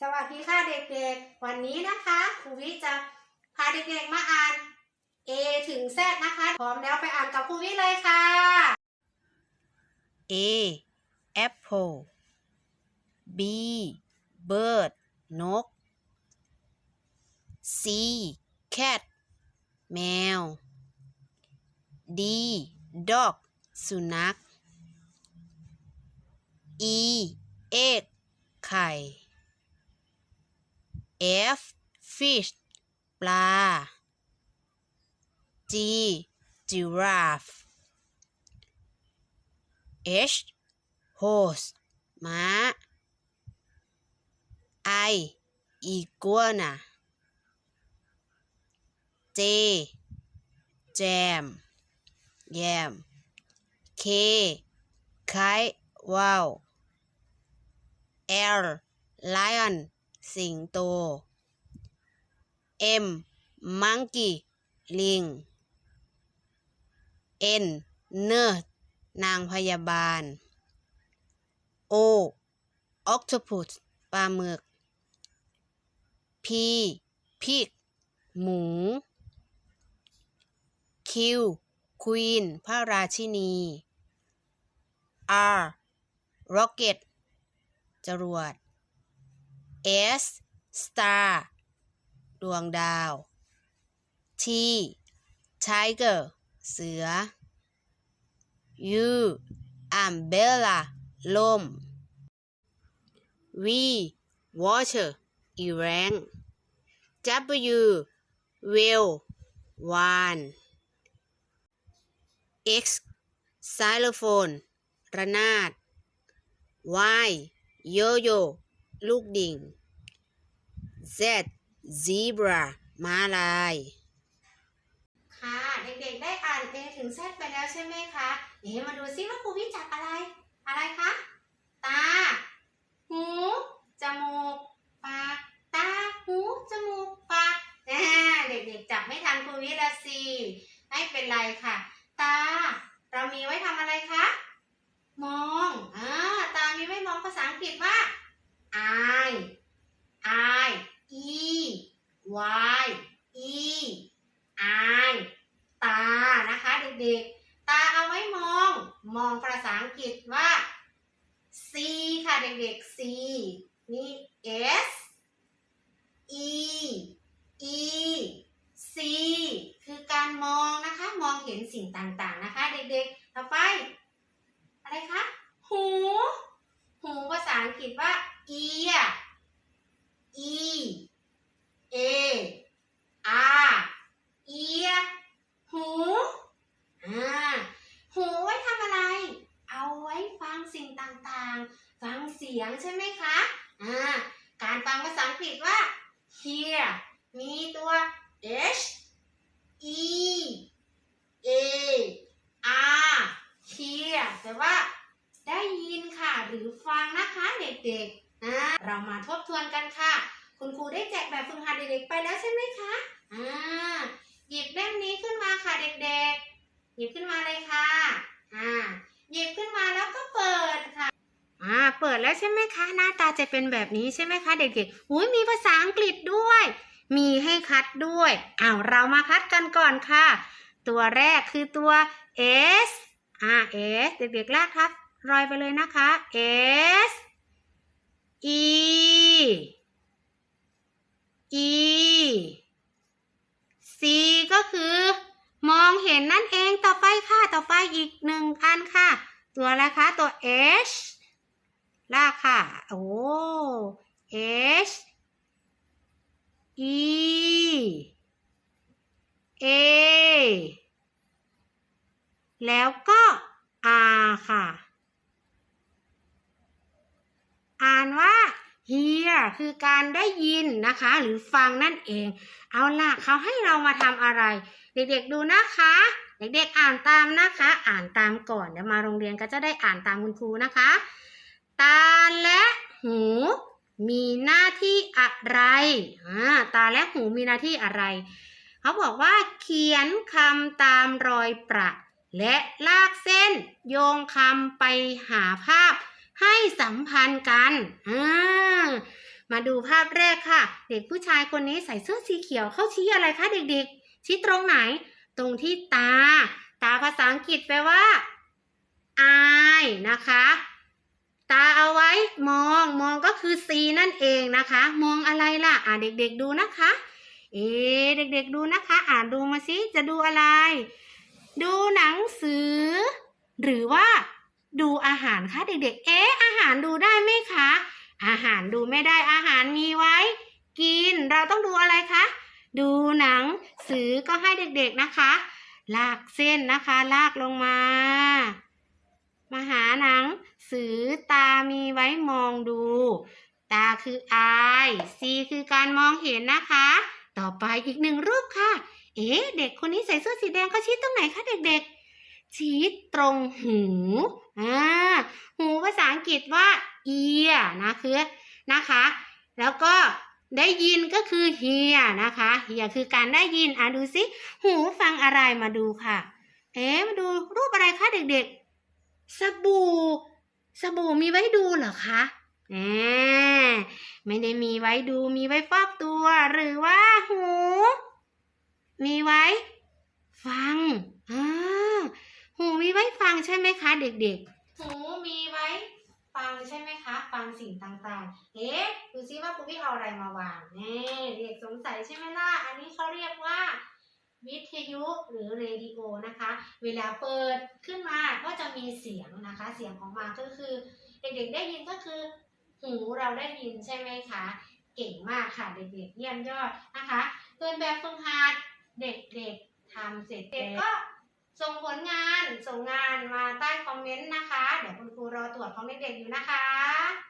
สวัสดีค่ะเด็กๆ วันนี้นะคะครูวิจะพาเด็กๆมาอ่าน A ถึง Z นะคะพร้อมแล้วไปอ่านกับครูวิเลยค่ะ A apple B bird นก C cat แมว D dog สุนัข E egg ไข่ F fish ปลา G giraffe H horse ม้า I iguana J jam แยม K kite ว่าว L lion สิงโต M monkey ลิง N nurse นางพยาบาล O octopus ปลาหมึก P pig หมู Q queen พระราชินี R rocket จรวด S star ดวงดาว T tiger เสือ U umbrella ล่ม V water อีแรง W whale วาน X xylophone ระนาด Y yo-yo ลูกดิ่ง Z zebra ม้าลาย ค่ะ เด็กๆ ได้อ่าน A ถึง Z ไปแล้วใช่ไหมคะ เดี๋ยวมาดูซิว่าครูวิจักอะไร อะไรคะ ตา หู จมูก ปาก ตา หู จมูก ปากเด็กๆ จับไม่ทันครูวิละสิไม่เป็นไรค่ะ ตา เรามีไว้ทำอะไรคะ มอง อ่า ตามีไว้มองภาษาอังกฤษว่า eye eye e y e eye ตานะคะเด็กๆ ตาเอาไว้มอง มองภาษาอังกฤษว่า C ค่ะเด็กๆ C นี่ S E E C คือการมองนะคะ มองเห็นสิ่งต่างๆนะคะ เด็กๆ ต่อไป อะไรคะ หู หูภาษาอังกฤษว่า ear E A R ear หูอ่าหูไว้ทำอะไร เอาไว้ฟังสิ่งต่างๆ ฟังเสียงใช่ไหมคะอ่าการฟังภาษาอังกฤษว่า hear มีตัว h e a r hear แปลว่าได้ยินค่ะ หรือฟังนะคะเด็กๆ เรามาทบทวนกันค่ะ คุณครูได้แจกแบบฝึกหัดเด็กๆไปแล้วใช่ไหมคะอ่าหยิบเล่มนี้ขึ้นมาค่ะเด็กๆ หยิบขึ้นมาเลยค่ะอ่าหยิบขึ้นมาแล้วก็เปิดค่ะอ่าเปิดแล้วใช่ไหมคะ หน้าตาจะเป็นแบบนี้ใช่ไหมคะ เด็กๆอุ้ยมีภาษาอังกฤษด้วย มีให้คัดด้วยอ้าวเรามาคัดกันก่อนค่ะ ตัวแรกคือตัว S อ่า S เด็กๆลากครับรอยไปเลยนะคะ S E E C ก็คือ มองเห็นนั่นเองต่อไปค่ะ ต่อไปอีกหนึ่งอันค่ะ ตัวอะไรคะ ตัว H ลากค่ะ โอ้ H E A แล้วก็ R ค่ะ อ่านว่า hear คือการได้ยินนะคะ หรือฟังนั่นเอง เอาล่ะเขาให้เรามาทำอะไร เด็กๆดูนะคะ เด็กๆอ่านตามนะคะ อ่านตามก่อนเดี๋ยวมาโรงเรียนก็จะได้อ่านตามคุณครูนะคะ ตาและหู มีหน้าที่อะไรอ่าตาและหูมีหน้าที่อะไร เขาบอกว่าเขียนคำตามรอยประ และลากเส้น โยงคำไปหาภาพ ให้สัมพันธ์กันอ่ามาดูภาพแรกค่ะ เด็กผู้ชายคนนี้ใส่เสื้อสีเขียวเขาชี้อะไรคะเด็กๆ ชี้ตรงไหน ตรงที่ตา ตาภาษาอังกฤษแปลว่า eye นะคะ ตาเอาไว้มอง มองก็คือ C นั่นเองนะคะ มองอะไรล่ะ อ่าเด็กๆดูนะคะ เอ๊เด็กๆดูนะคะ อ่านดูมาสิจะดูอะไร ดูหนังสือ หรือว่า ดูอาหารคะเด็กๆ เอ๊ะอาหารดูได้ไหมคะ อาหารดูไม่ได้อาหารมีไว้ กินเราต้องดูอะไรคะ ดูหนังสือก็ให้เด็กๆนะคะ ลากเส้นนะคะ ลากลงมา มาหาหนังสือตามีไว้มองดู ตาคือ eye C คือการมองเห็นนะคะ ต่อไปอีกหนึ่งรูปค่ะ เอ๊ะเด็กคนนี้ใส่เสื้อสีแดงเขาชี้ตรงไหนคะเด็กๆ ชี้ตรงหูอ่าหูภาษาอังกฤษว่า ear นะคือนะคะ แล้วก็ได้ยินก็คือ hear นะคะ hear คือการได้ยินอะดูสิหูฟังอะไรมาดูค่ะ เอ๊ะมาดูรูปอะไรคะเด็กๆ สบู่ สบู่มีไว้ดูเหรอคะแหมไม่ได้มีไว้ดูมีไว้ฟอกตัว หรือว่าหู มีไว้ ฟังอ่า ไว้ฟังใช่ไหมคะเด็กๆ หูมีไว้ฟังใช่ไหมคะ ฟังสิ่งต่างๆ เอ๊ะดูซิว่าคุณพี่เอาอะไรมาวางแน่เด็กสงสัยใช่ไหมล่ะ อันนี้เขาเรียกว่า วิทยุหรือเรดิโอนะคะ เวลาเปิดขึ้นมาก็จะมีเสียงนะคะ เสียงของมันก็คือ เด็กๆได้ยินก็คือ หูเราได้ยินใช่ไหมคะ เก่งมากค่ะเด็กๆ เยี่ยมยอดนะคะเกินแบบฝึกหัดเด็กๆทำเสร็จเด็กก็ ส่งผลงานส่งงานมาใต้คอมเมนต์นะคะ เดี๋ยวคุณครูรอตรวจของเด็กๆอยู่นะคะ